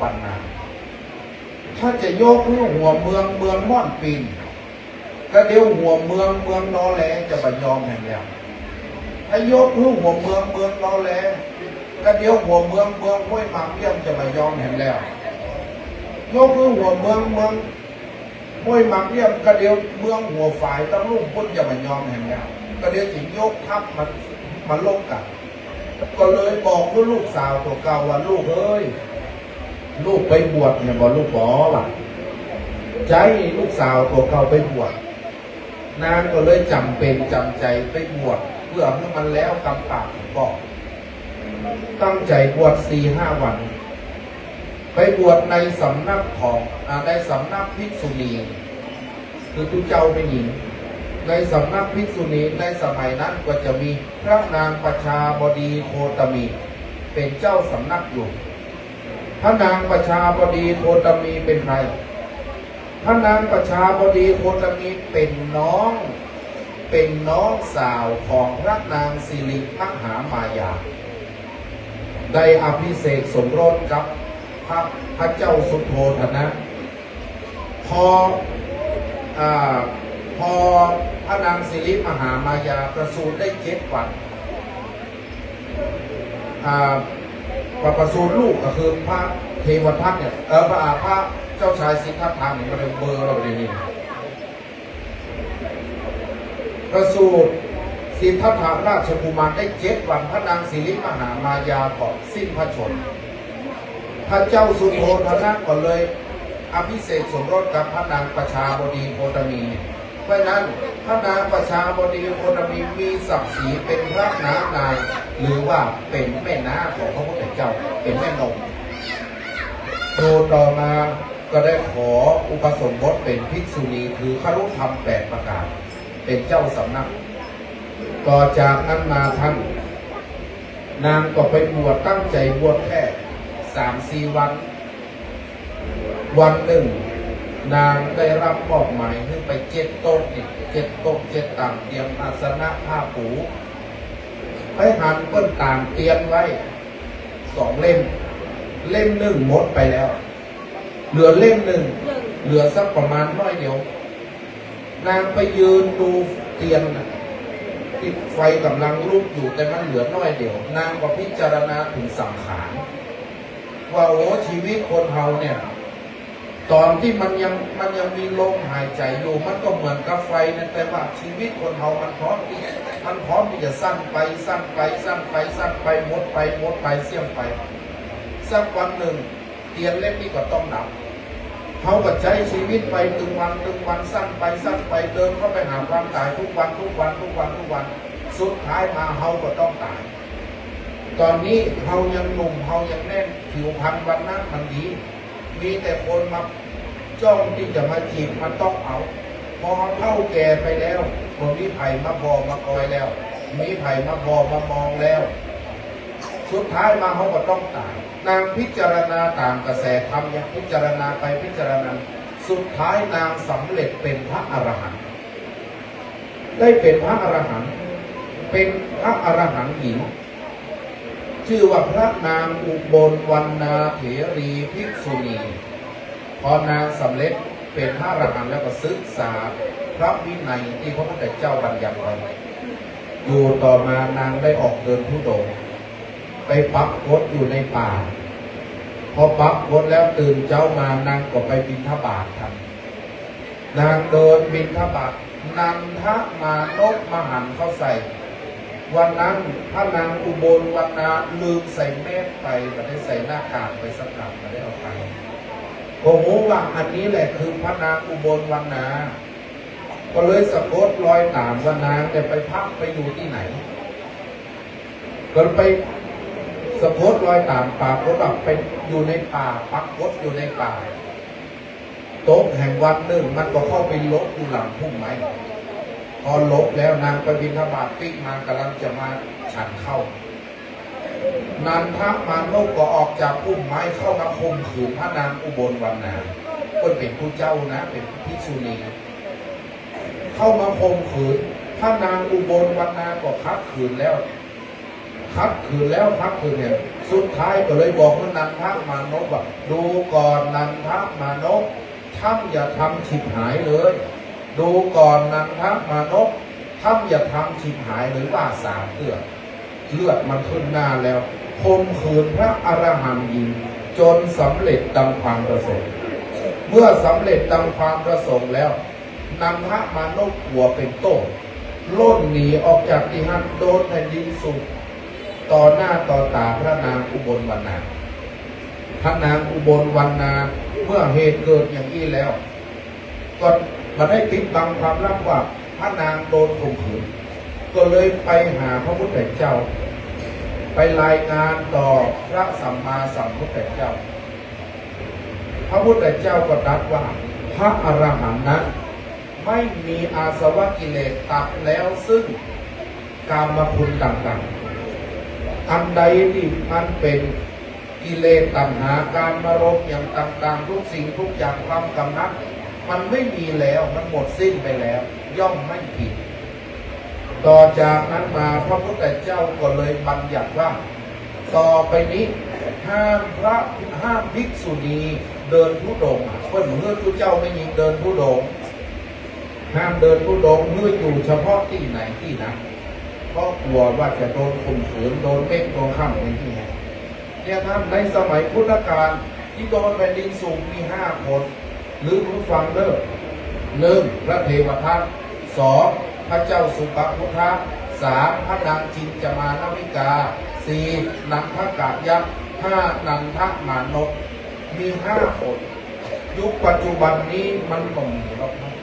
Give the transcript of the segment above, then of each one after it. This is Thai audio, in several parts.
ปันนาถ้าจะยกเรื่อหัวเมืองเมืองม่อนปินก็เดี๋ยวหัวเมืองเมืองนอแหลจะมายอมแห่งแล้วถ้ายกเรื่อหัวเมืองเมืองนอแหลก็เดี๋ยวหัวเมืองเมืองห้วยหมากเยี่ยมจะมายอมแห่งแล้วยกเรื่อหัวเมืองเมืองห้วยหมากเยี่ยมก็เดี๋ยวเมืองหัวฝ่ายตั้งลุ่มพุ่นจะมายอมแห่งแล้วก็เดี๋ยวจิยกทัพมันมันลงกันก็เลยบอกลูกสาวตัวเก่าว่าลูกเอ้ย ลูกไปบวชเนี่ยบอกลูกบอว่ะใจลูกสาวตัวเก่าไปบวชนางก็เลยจำเป็นจำใจไปบวชเพื่อให้มันแล้วกำปากของบอกตั้งใจบวชสี่ห้าวัน ไปบวชในสำนักของอในสำนักภิกษุณีคือทุเจ้าไม่หญิง ในสำนักภิกษุณีในสมัยนั้นก็จะมีพระนางประชาบดีโคตมี เป็นเจ้าสำนักอยู่ พระนางประชาบดีโคตมีเป็นใครพระนางประชาบดีโคตมีเป็นน้อง เป็นน้องสาวของพระนางสิริมหามายา ได้อภิเษกสมรสกับพระพระเจ้าสุโธธนะ พออพอพระนางสิริมหามายาประสูติได้เจ็ดวัน อ่าประประสูติลูกก็คือพระเทวทัตเนี่ยเออพระพระเจ้าชายสิทธัตถะเนี่ยมันเป็นเบอร์เราเลยนี่ประสูติสิทธัตถะราชกุมารได้เจ็ดวันพระนางสิริมหามายาก็สิ้นพระชน พระเจ้าสุโธทนะก็เลยอภิเษกสมรสกับพระนางประชาบดีโคตมี เพราะนั้นพระนางประชาบดีโคตมีมีศักดิ์ศรีเป็นพระนานาย หรือว่าเป็นแม่น้าของพระพุทธเจ้าเป็นแม่นมโดต่อมาก็ได้ขออุปสมบทเป็นภิกษุณีคือขรุธรรมแปดประการเป็นเจ้าสำนัก ต่อจากนั้นมาท่าน นางก็ไปบวชตั้งใจบวชแค่สามสี่วัน วันหนึ่ง นางได้รับมอบหมายให้ไปเจ็ดโต๊ะนี่เจ็ดโต๊ะเจ็ดต่างเตรียมอาสนะผ้าปู ให้หันเปิ้นต่างเตรียมไว้สองเล่ม เล่มหนึ่งหมดไปแล้ว เหลือเล่มหนึ่งเหลือสักประมาณน้อยเดียวนางไปยืนดูเตียนนะที่ไฟกำลังลุกอยู่แต่มันเหลือน้อยเดียว นางก็พิจารณาถึงสังขารว่าโอ้ชีวิตคนเฮาเนี่ย ตอนที่มันยังมันยังมีลมหายใจอยู่มันก็เหมือนกับไฟนะแต่ว่าชีวิตคนเฮามันพร้อมที่มันพร้อมที่จะสั้นไปสั้นไปสั้นไปสั้นไปหมดไปหมดไปเสี่ยงไปสักวันหนึ่งเตียนเล่มนี้ก็ต้องดับเขาก็ใช้ชีวิตไปตึงวันตึงวันสั้นไปสั้นไปเดินเข้าไปหาความตายทุกวันทุกวันทุกวันทุกวันสุดท้ายมาเฮาก็ต้องตาย ตอนนี้เฮายังหนุ่มเฮายังแน่นผิวพรรณวันนั้นมันดีมีแต่คนมา จ้องที่จะมาจีบมันต้องเอาพอเท่าแก่ไปแล้วคนมีไผ่มาบอมาคอยแล้ว มีไผ่มาบอมามองแล้ว สุดท้ายมาเขาก็ต้องตาย นางพิจารณาตามกระแสธรรมยังพิจารณาไปพิจารณา สุดท้ายนางสำเร็จเป็นพระอรหันต์ได้เป็นพระอรหันต์เป็นพระอรหันต์หญิงชื่อว่าพระนางอุบลวรรณาเถรีภิกษุณี พอนางสำเร็จเป็นพระอรหันต์แล้วก็ศึกษาพระวินัยที่พระพุทธเจ้าบัญญัติไว้อยู่ต่อมานางได้ออกเดินทุดงไปปักกดอยู่ในป่า พอปักกดแล้วตื่นเจ้ามานางก็ไปบินทบาทครับนางเดินบินทบาทนันทะมานกมหันเข้าใส่ วันนั้นพระนางอุบลวันนาลืมใส่เมฆไปไม่ได้ใส่หน้ากากไปสักกลับไม่ได้เอาไป ก็รู้ว่าอันนี้แหละคือพระนางอุบลวันนาก็เลยสะกดรอยตามวันนาแต่ไปพักไปอยู่ที่ไหน ก็ไปสะกดรอยตามป่าก็แบบไปอยู่ในป่าปักกดอยู่ในป่าโต๊ะแห่งวันหนึ่งมันก็เข้าไปลบอยู่หลังพุ่มไม้พอลบแล้วนางไปบินทบาทปิ๊กมากำลังจะมาฉันเข้า นันทมานกก็ออกจากพุ่มไม้เข้ามาคมขืนพระนางอุบลวันนาคนเป็นผู้เจ้านะ เป็นภิกษุณี เข้ามาคมขืนพระนางอุบลวันนาก็คัดขืนแล้วคัดขืนแล้วคัดขืนเนี่ยสุดท้ายก็เลยบอกว่านันทมานพว่าดูก่อนนันทมานพท่านอย่าทำฉิบหายเลย ดูก่อนนันทมานพท่านอย่าทำฉิบหายหรือว่าสามเตือเลือดมันขึ้นหน้าแล้ว คมขืนพระอรหันต์หญิงจนสำเร็จดังความประสงค์ เมื่อสำเร็จดังความประสงค์แล้วนันทมานพหัวเป็นโต้ล่นหนีออกจากที่หันโดนแผ่นดินสุดต่อหน้าต่อตาพระนางอุบลวรรณาพระนางอุบลวรรณาเมื่อเหตุเกิดอย่างนี้แล้ว ก็มาได้ปิดบังความลับว่าพระนางโดนข่มขืน ก็เลยไปหาพระพุทธเจ้า ไปรายงานต่อพระสัมมาสัมพุทธเจ้า พระพุทธเจ้าก็ตรัสว่า พระอรหันต์นั้นไม่มีอาสวะกิเลสตัดแล้วซึ่งกามคุณต่างๆ อันใดที่มันเป็นกิเลสตัณหาการมารมอย่างต่างๆ ทุกสิ่งทุกอย่างความกำนัด มันไม่มีแล้วมันหมดสิ้นไปแล้ว ย่อมไม่ผิด ต่อจากนั้นมาพระพุทธเจ้าก็เลยบัญญัติว่า ต่อไปนี้ห้ามพระห้ามภิกษุณีเดินทุดงเพื่อนเมื่อทุเจ้าไม่ยิงเดินทุดงห้ามเดินทุดงเมื่ออยู่เฉพาะที่ไหนที่นั้นเพราะกลัวว่าจะโดนข่มขืนโดนเม็ดโดนข้ามในที่ไหนเนี่ยครับในสมัยพุทธกาลที่โดนแผ่นดินสูงมีห้าคนหรือผู้ฟังเลิกหนึ่งพระเทวทัตสอง พระเจ้าสุปพุทธะสามพระนางจินจมานวิกาสี่นันทกายักษ์ห้านันทมานพมีห้าคนยุคปัจจุบันนี้มันก็มีหรอกนะ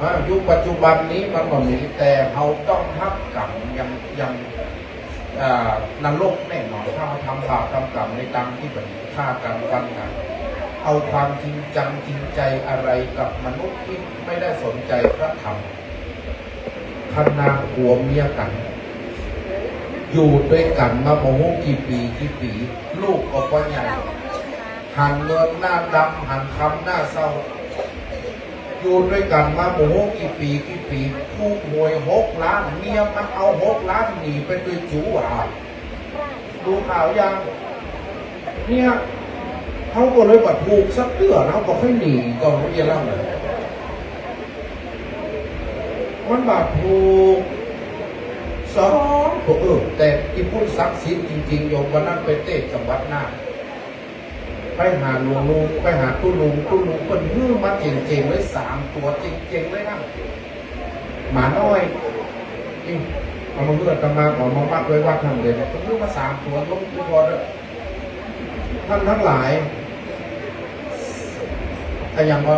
อ่ายุคปัจจุบันนี้มันก็มีแต่เราต้องทับกรรมยังยังอ่านรกแน่นอนถ้าเราทำบาปทำกรรมในตังที่แบบฆ่ากันฟันกันเอาความจริงจังจริงใจอะไรกับมนุษย์ที่ไม่ได้สนใจพระธรรม พนาผัวเมียกัน อยู่ด้วยกันมาโมโหกี่ปีกี่ปี ลูกก็ปัญญาหันเงินหน้าดำหันคำหน้าเศร้า อยู่ด้วยกันมาโอ้โหกี่ปีกี่ปีคู่หวยหกล้านเมียมันเอาหกล้านหนีไปด้วยจูอะดูข่าวยัง เนี่ยเขาก็เลยว่าถูกสักเตือนเขาก็ค่อยหนีก็ไม่ยังเล่าเลย มันบาดถูกสองตัวเออแต่ที่พูดซักซิดจริง ๆ โยมวันนั้นไปเตะจังหวัดน่าไปหาลวงลุงไปหาตู้ลุงตู้ลุงคนฮื้อมาเจ๋งๆเลยสามตัวเจ๋งๆเลยนะหมาน้อยนี่เอามาเพื่อตมาขอมามัดไว้วัดทางเดินต้องฮื้อมาสามตัวลงทุกคนเลยท่านทั้งหลายแต่ยังว่า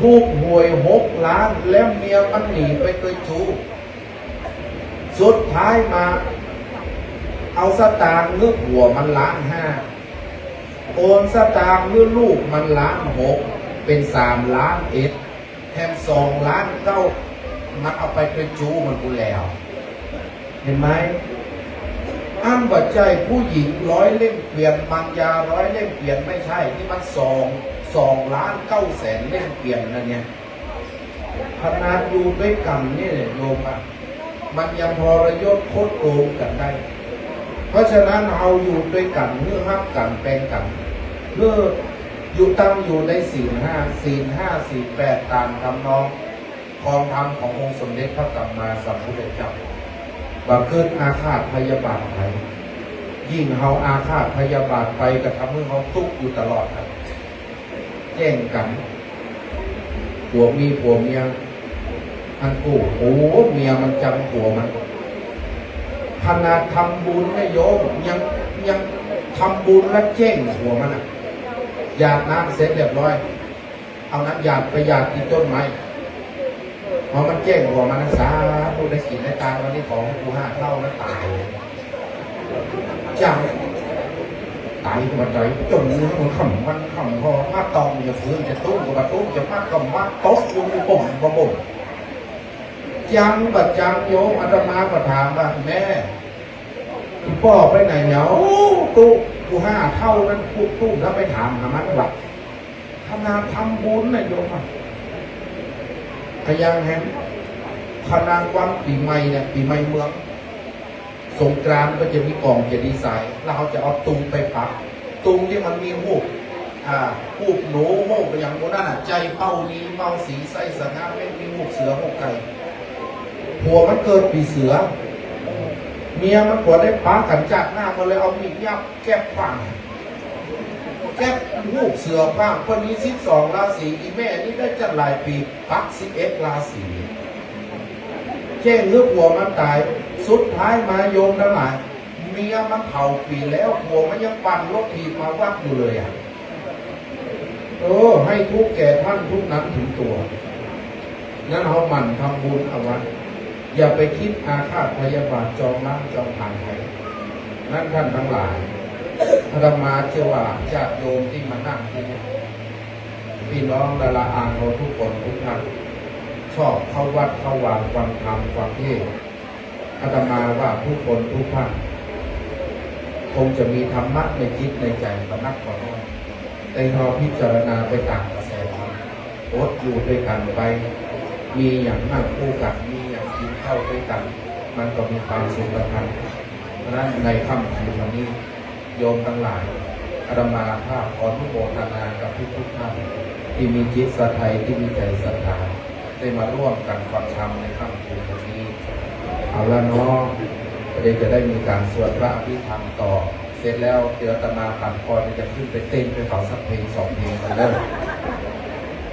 ถูกหวยหกล้านแล้วเมียมันหนีไปเคยจูสุดท้ายมา เอาสตางค์เลือกหัวมันล้านห้าโอนสตางค์เมื่อลูกมันล้านหกเป็นสามล้านเอ็ดแถมสองล้านเก้ามันเอาไปเป็นจูมันกูแล้ว เห็นไหมอ้างบัดใจผู้หญิงร้อยเล่มเปลี่ยนบางยาร้อยเล่มเปลี่ยนไม่ใช่ที่มันสอง สองล้านเก้าแสนเล่มเปลี่ยนนั่นเนี่ยขนาดอยู่ด้วยกันนี่เนี่ยโยมอะมันยังพอระยศโคตรโกงกันได้ เพราะฉะนั้นเราอยู่ด้วยกันเพื่อฮักกันแปลงกันเพื่ออยู่ตั้งอยู่ในศีลห้าศีลห้าศีลแปดตามคำน้องของธรรมขององค์สมเด็จพระสัมมาสัมพุทธเจ้าว่าเกิดอาฆาตพยาบาทไปยิ่งเขาอาฆาตพยาบาทไปก็ทำให้เขาทุกข์อยู่ตลอดครับ แย่งกันผัวมีผัวเมียอันกูโอ้เมียมันจำผัวมันขนาดทำบุญนะโยมยังยังทำบุญแล้วแจ้งหัวมันอะหยาดน้ำเสร็จเรียบร้อย เอาน้ำหยาดไปหยาดที่ต้นไม้พอมันแจ้งหัวมันนะสาธุได้กินได้ตายวันนี้ของกูห้าเท่าแล้วตายจัง ตายมาใจจนมันขำมันขำพอมาตองอย่าฟื้นจะตุ้มกับตุ้มจะมากกับมากโต๊ะยู่บ่มบ่บ่มจังบัดจังโยมอาตมาก็ถามว่าแม่พ่อไปไหนเนาะตู้กูห้าเท่านั้นพูดตู้แล้วไปถามหามันว่าขนาดทำบุญนะโยมพยังแฮมขนาดวันปีใหม่เนี่ยปีใหม่เมือง สงกรานต์ก็จะมีกล่องเจดีย์ทรายแล้วเขาจะเอาตุงไปปัก ตุงที่มันมีหูปอ่าหูปหนูหูปอย่างโบราณใจเป้านี้เป้าสีไส้สง่าไม่มีหูปเสือหูไก่ผัวมันเกิดปีเสือ เมียมันผัวได้ป้ากันจากหน้ามันเลยเอามีดยับแก้ฟังแก้หูปเสือฟังคนนี้สิบสองราศีอีแม่นี่ได้จัดหลายปีปักสิบเอ็ดราศีแจ้งเรื่องผัวมันตาย สุดท้ายมาโยมทั้งหลายเมียมันเผาปีแล้วผัวมันยังปั่นรถถีบมาวัดอยู่เลยอะเออให้ทุกแก่ท่านทุกนั้นถึงตัวงั้นเขาหมั่นทำบุญเอาไว้อย่าไปคิดอาฆาตพยาบาทจองล้างจองผ่านใครนั่นท่านทั้งหลายอาตมาเชื่อว่าญาติโยมที่มานั่งที่นี่พี่น้องดาราอานเราทุกคนทุกท่านชอบเข้าวัดเข้าวางฟังธรรมฟังเทศ อาตมาว่าทุกคนทุกท่านคงจะมีธรรมะในจิตในใจประนักกว่าน้อยแต่เราพิจารณาไปตามกระแสธรรมอดอยู่ด้วยกันไป มีอย่างนั่งคู่กันมีอย่างกินเข้าด้วยกัน มันก็มีความสุขกันเพราะนั้นในค่ำคืนวันนี้โยมทั้งหลายอาตมาภาพขออนุโมทนากับทุกทุกท่านที่มีจิตสะไทยที่มีใจศรัทธาได้มาร่วมกันฟังธรรมในค่ำคืนวันนี้ เอาละน้องประเดี๋ยวจะได้มีการสวดพระอภิธรรมต่อ เสร็จแล้วเดี๋ยวตมาตัดพรจะขึ้นไปเต้นไปเขาสักเพลงสองเพลงกันเลย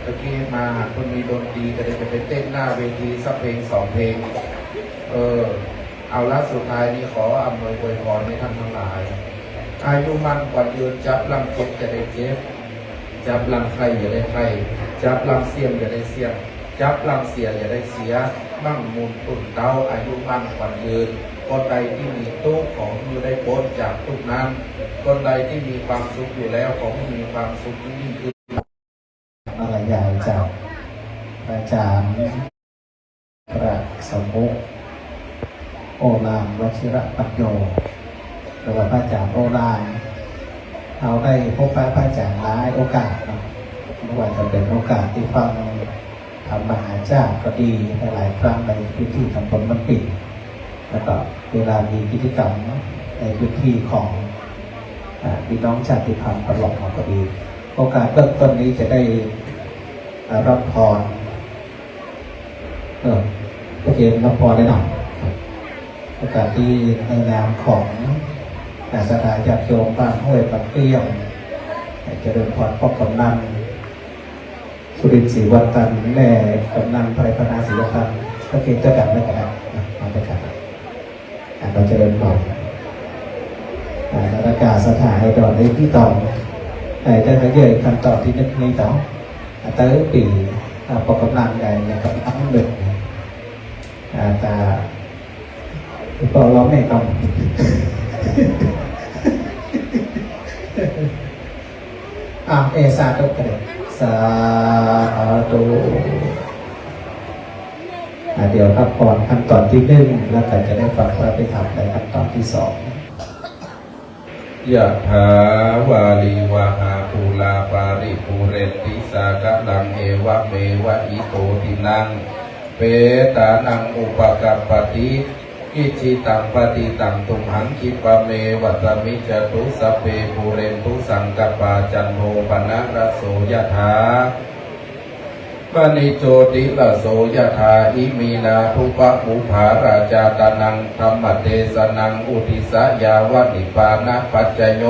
ตะกี้มาหากคนมีดนตรีก็เลยจะไปเต้นหน้าเวทีสักเพลงสองเพลง เออ เอาละสุดท้ายนี้ขออำนวยอวยพรให้ท่านทั้งหลาย อายุมันกว่ายืนจับลำเจ็บจะได้เจ็บจับลำไข่อย่าได้ไข่จับลำเสียมอย่าได้เสียม จับลำเสียอย่าได้เสีย มั่งมูลตุนเต้าอายุมั่นกว่ายืนคนใดที่มีตู้ของมือได้พ้นจากทุกนั้น คนใดที่มีความสุขอยู่แล้วของมีความสุขยิ่งขึ้นอะไรยายจากอาจารย์ประสมุขโอลามวชิระปัญโยหรือว่าพระอาจารย์โอลามเราได้พบพระอาจารย์หลายโอกาสเนาะไม่ว่าจะเป็นโอกาสที่ฟัง รรมหาจ้าก็ดีหลายครั้งในพื้นที่ตำบลมันปิดแล้วก็เวลามีกิจกรรมในพื้นที่ของพี่น้องชาติพันธุ์ตลอดมาก็ดี โอกาสเริ่มต้นนี้จะได้รับพรเออโอเครับพรได้หน่อยโอกาสที่ในนามของอาสถานจัดโยมบ้านห้วยปักเตี้ยมเจริญพรพ่อกำนัน สุรินทร์ศรีวัตันแม่กำนันไพรพนาศรีวัตันก็เกณฑ์เจ้ากันแล้วกันนะมาด้วยกันอ่าเราเจริญพรอ่านาฬิกาศสถานในดอนในที่ต่อง Thầy cho thấy về ขั้นตอนที่นึกในต่ออ่า tới ปีปกำลังใดในกับทั้งหนึ่งแต่ก็ร้องไม่ต้องอ่าเอสาธุกันเลยสาธุเดี๋ยวรับพรขั้นตอนที่หนึ่งแล้วก็จะได้ฟังพระไปทำในขั้นตอนที่สองยะถาวาลีวาหาปูลาปาริปูเรนติสากะลังเอวะเมวะอิโตตินัง เปตานังอุปกัปปติ อิชิตังปฏิตังตุมหังคิปะเมวัตมิจตุสเพปูเรนตุสังกปาจันโทปนะระโสยะถาปณิโจติละโสยถาอิมีนาภุปะมุภาราจาตานังธรรมเทสนังอุทิสยาวนิปานะปัจจโย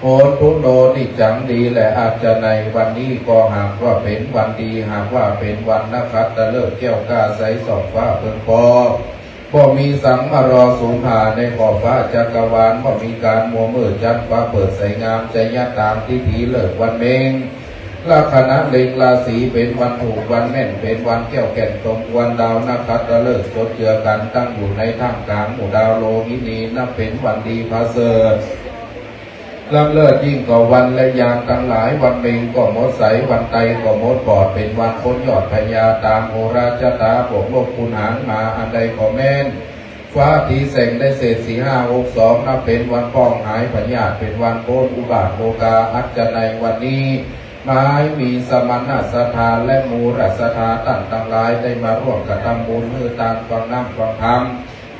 โหตุโนนิจังดีและอาจจะในวันนี้ก็หากว่าเป็นวันดีหากว่าเป็นวันนักขัตฤกษ์แก้วกาใสสอบฟ้าเพิ่งพอ บ่มีสังมารอสูงหาในขอบฟ้าจักรวาลบ่มีการมัวมืดจันฟ้าเปิดใสงามใจยะตามที่ผีเลิกวันเมงลาคนะเล็งราศีเป็นวันถูกวันแม่นเป็นวันแก้วแก่นตรงวันดาวนักขัตฤกษ์จดเจือกันตั้งอยู่ในท่ามกลางหมู่ดาวโลหินีนับเป็นวันดีพระเสริฐ ลำเลิศยิ่งกว่าวันและยามทั้งหลาย วันเมงก็มดใส วันไตก็มดบอด เป็นวันพ้นยอดพญาตามโหราชตาบวกโลกคุณหารมาอันใดก็แม่น ฟ้าทีแสงได้เศษสี่ห้าหกสองนับเป็นวันป้องหายพญาตเป็นวันโกนอุบาทโลกาอัจจะในวันนี้ไม้มีสมณสถานและมูรสถานตั้งต่างหลายได้มาร่วมกระทำบุญมือตามฟังน้ำฟังธรรม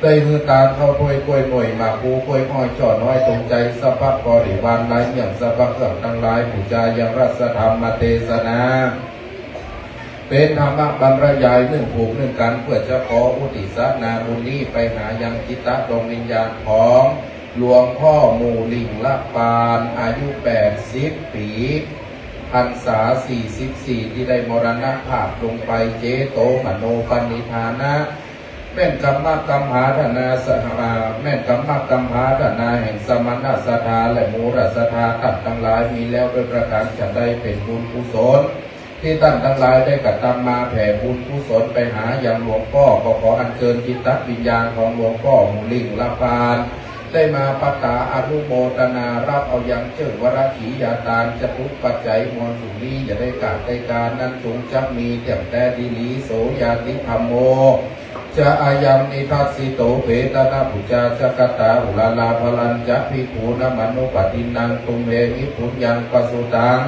ได้มือตาเข้าถ้วยกล้วยหน่วยมากภูกล้วยห้อยจอดน้อยตรงใจสัพพะบริวารหลายอย่างสัพพะเครื่องทั้งหลายผู้จายังรัศธรรมเทศนาเป็นธรรมะบรรยายเรื่องผูกเรื่องกันเพื่อจะขออุติสนาบุญนี้ไปหายังจิตตดวงวิญญาณของหลวงพ่อหมู่ลิงละปานอายุ 80 ปีพรรษา 44 ที่ได้มรณภาพลงไปเจโตมโนปณิธานะ แม่นกรรมกรรมหาธนาสหาแม่นกรรมกรรมหาธนาแห่งสมณสถาและมูรสถาตัดทั้งหลายมีแล้วด้วยประการจะได้เป็นบุญกุศลที่ท่านทั้งหลายได้กระทำมาแผ่บุญกุศลไปหาอย่างหลวงพ่อก็ขออัญเชิญจิตตวิญญาณของหลวงพ่อหมูลิงละปาน ได้มาปัตตาอนุโมทนารับเอายังเจิงวรขียาตานจตุกปัจจัยมวลสุนีอย่าได้กาดได้การนั้นจงจักมีเตี่ยแต่ดีลีโสยาติธรรมโม จะอายังนิทัสสิโตเปตนาปุจจาจกตาอุลาลาพลันจะพิภูนมนุปตินังตุเมหิพุญญังปสุตัง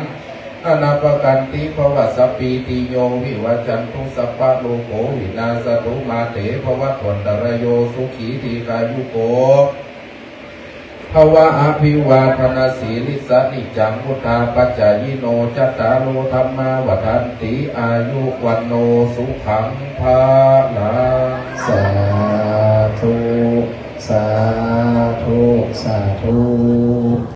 อนาปกันติภวสปีติโยวิวัจันทุสัพพะโลโกวินาสตุมาเตภวะตวันตรโยสุขีติกายุโก ภาวะอภิวาทนาสีลิสานิจังพุทาปัจจายโนจัตตาโลธรรมาวัฏติอายุวันโนสุขังภาลาสาธุ สาธุ สาธุ